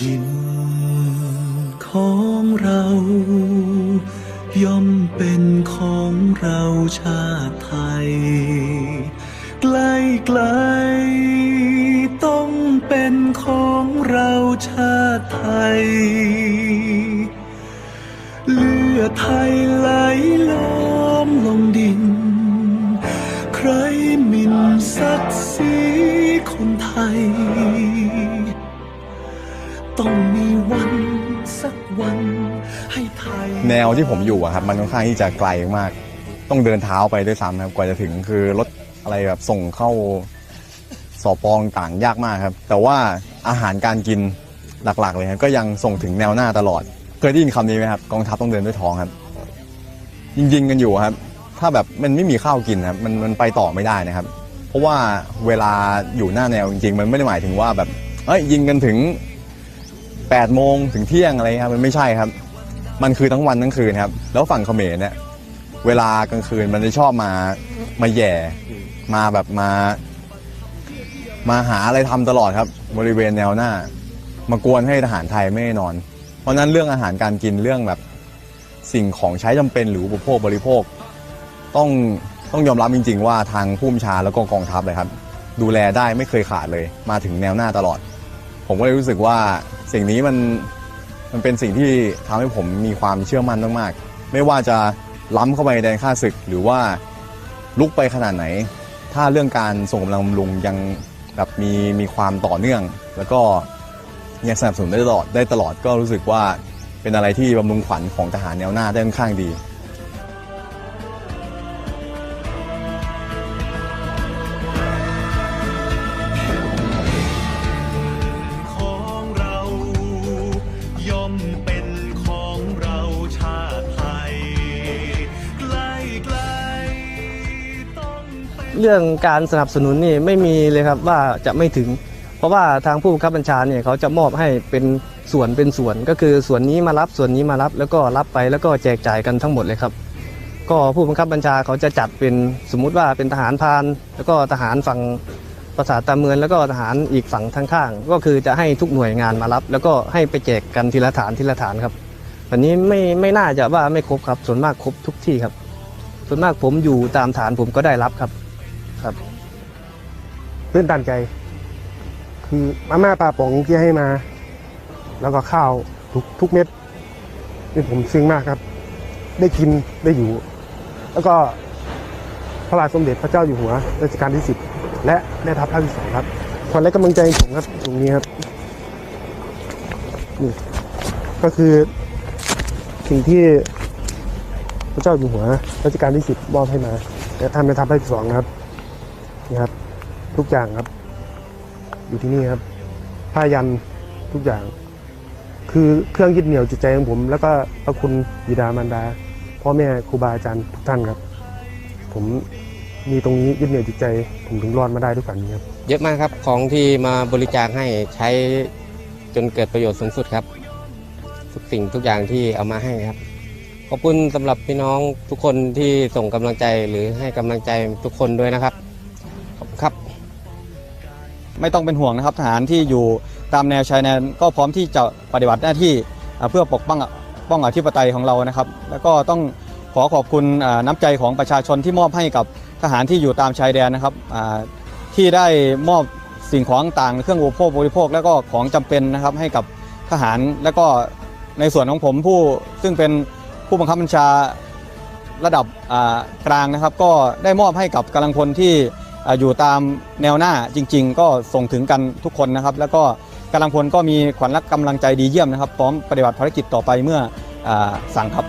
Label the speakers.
Speaker 1: ดินของเรา ย่อมเป็นของเราชาติไทยใกล้ไกลๆต้องเป็นของเราชาติไทย เลือดไทย
Speaker 2: แนวที่ผมอยู่อะครับมันค่อนข้างที่จะไกลมาก ต้องเดินเท้าไปด้วยซ้ำนะครับกว่าจะถึงคือรถอะไรแบบส่งเข้าสอปองต่างยากมากครับ แต่ว่าอาหารการกินหลักๆเลยครับก็ยังส่งถึงแนวหน้าตลอด เคยได้ยินคำนี้ไหมครับกองทัพต้องเดินด้วยท้องครับยิงๆกันอยู่ครับ ถ้าแบบมันไม่มีข้าวกินครับมันมันไปต่อไม่ได้นะครับ เพราะว่าเวลาอยู่หน้าแนวจริงๆ มันไม่ได้หมายถึงว่าแบบเอ้ยยิงกันถึง8โมงถึงเที่ยงอะไรครับมันไม่ใช่ครับ มันคือทั้งวันทั้งคืนครับ แล้วฝั่งเขมรเนี่ยเวลากลางคืนมันจะชอบมามาแย่ มาแบบมา มาหาอะไรทำตลอดครับ บริเวณแนวหน้า มากวนให้ทหารไทยไม่ได้นอน เพราะนั้นเรื่องอาหารการกินเรื่องแบบสิ่งของใช้จำเป็นหรืออุปโภคบริโภค ต้องต้องยอมรับจริง ๆ ว่าทางผู้บัญชาแล้วก็กองทัพเลยครับ ดูแลได้ไม่เคยขาดเลย มาถึงแนวหน้าตลอด ผมก็เลยรู้สึกว่าสิ่งนี้มัน มันเป็นสิ่งที่ทำให้ผมมีความเชื่อมั่นมากๆ ไม่ว่าจะล้ำเข้าไปในแดนข้าศึก หรือว่าลุกไปขนาดไหน ถ้าเรื่องการส่งกำลังบำรุงยังแบบมีมีความต่อเนื่อง แล้วก็ยังสนับสนุนได้ตลอดได้ตลอดก็รู้สึกว่าเป็นอะไรที่บำรุงขวัญของทหารแนวหน้าได้ค่อนข้างดี
Speaker 1: เรื่องกา
Speaker 3: รสนับสนุนนี่ไม่มีเลยครับว่าจะไม่ถึง เพราะว่าทางผู้บังคับบัญชาเนี่ยเขาจะมอบให้เป็นส่วนเป็นส่วน ก็คือส่วนนี้มารับส่วนนี้มารับแล้วก็รับไปแล้วก็แจกจ่ายกันทั้งหมดเลยครับ ก็ผู้บังคับบัญชาเขาจะจัดเป็นสมมุติว่าเป็นทหารพานแล้วก็ทหารฝั่งประสาทตาเมืองแล้วก็ทหารอีกฝั่งทางข้าง ก็คือจะให้ทุกหน่วยงานมารับ แล้วก็ให้ไปแจกกันทีละฐานทีละฐานครับวันนี้ไม่ไม่น่าจะว่าไม่ครบครับ ส่วนมากครบทุกที่ครับ ส่วนมากผมอยู่ตามฐานผมก็ได้รับครับ
Speaker 4: ตื้นตันใจ คือมาม่าปลาป๋องที่ให้มา แล้วก็ข้าวทุกทุกเม็ดนี่ผมซึ้งมากครับ ได้กินได้อยู่ แล้วก็พระบาทสมเด็จพระเจ้าอยู่หัวรัชกาลที่สิบและแม่ทัพภาคที่สองครับขวัญและกำลังใจของผมครับตรงนี้ครับนี่ก็คือสิ่งที่พระเจ้าอยู่หัวรัชกาลที่สิบมอบให้มาและท่านแม่ทัพภาคที่สองครับ นี่ครับ ทุกอย่างครับ อยู่ที่นี่ครับผ้ายันทุกอย่าง คือเครื่องยึดเหนี่ยวจิตใจของผม แล้วก็พระคุณบิดามารดาพ่อแม่ครูบาอาจารย์ทุกท่านครับ ผมมีตรงนี้ยึดเหนี่ยวจิตใจผมถึงรอดมาได้ด้วยกันนี้ครับ
Speaker 5: เยอะมากครับของที่มาบริจาคให้ใช้จนเกิดประโยชน์สูงสุดครับ ทุกสิ่งทุกอย่างที่เอามาให้ครับ ขอบคุณสำหรับพี่น้องทุกคนที่ส่งกำลังใจหรือให้กำลังใจทุกคนด้วยนะครับ ครับ
Speaker 6: ไม่ต้องเป็นห่วงนะครับทหารที่อยู่ตามแนวชายแดนก็พร้อมที่จะปฏิบัติหน้าที่เพื่อปกป้องป้องอธิปไตยของเรานะครับ แล้วก็ต้องขอขอบคุณน้ำใจของประชาชนที่มอบให้กับทหารที่อยู่ตามชายแดนนะครับที่ได้มอบสิ่งของต่างเครื่องอุปโภคบริโภค แล้วก็ของจำเป็นนะครับให้กับทหารแล้วก็ในส่วนของผมผู้ซึ่งเป็นผู้บังคับบัญชาระดับกลางนะครับ ก็ได้มอบให้กับกำลังพลที่ อยู่ตามแนวหน้าจริง ๆ ก็ส่งถึงกันทุกคนนะครับ แล้วก็กำลังพลก็มีขวัญและกำลังใจดีเยี่ยมนะครับพร้อมปฏิบัติภารกิจต่อไปเมื่ออสั่งครับ